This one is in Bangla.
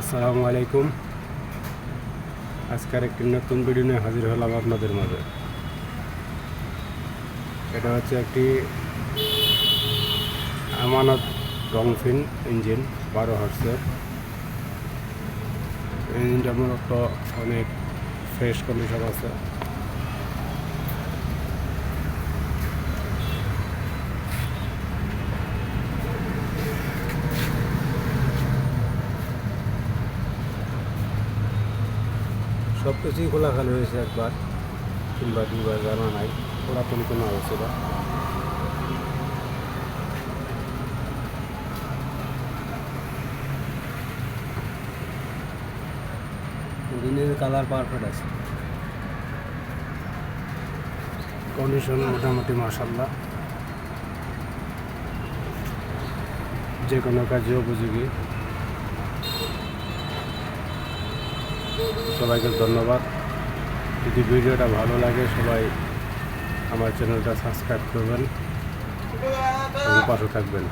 আসসালামু আলাইকুম। আজকের একটি নতুন ভিডিও নিয়ে হাজির হলাম আপনাদের মাঝে। এটা হচ্ছে একটি আমানত রংফিন ইঞ্জিন, বারো হার্সের। ইঞ্জিনটা মূলত অনেক ফ্রেশ কন্ডিশন আছে। সব কিছুই খোলাখালি হয়েছে একবার কিংবা দুবার জানা নাই, পুরাতন কোনো হয়েছিল দিনের কালার পারফেক্ট আছে। কন্ডিশন মোটামুটি মাসাল্লাহ যে কোনো কাজে উপযোগী। সবাইকে ধন্যবাদ। যদি ভিডিওটা ভালো লাগে সবাই আমার চ্যানেলটা সাবস্ক্রাইব করবেন এবং পাশে থাকবেন।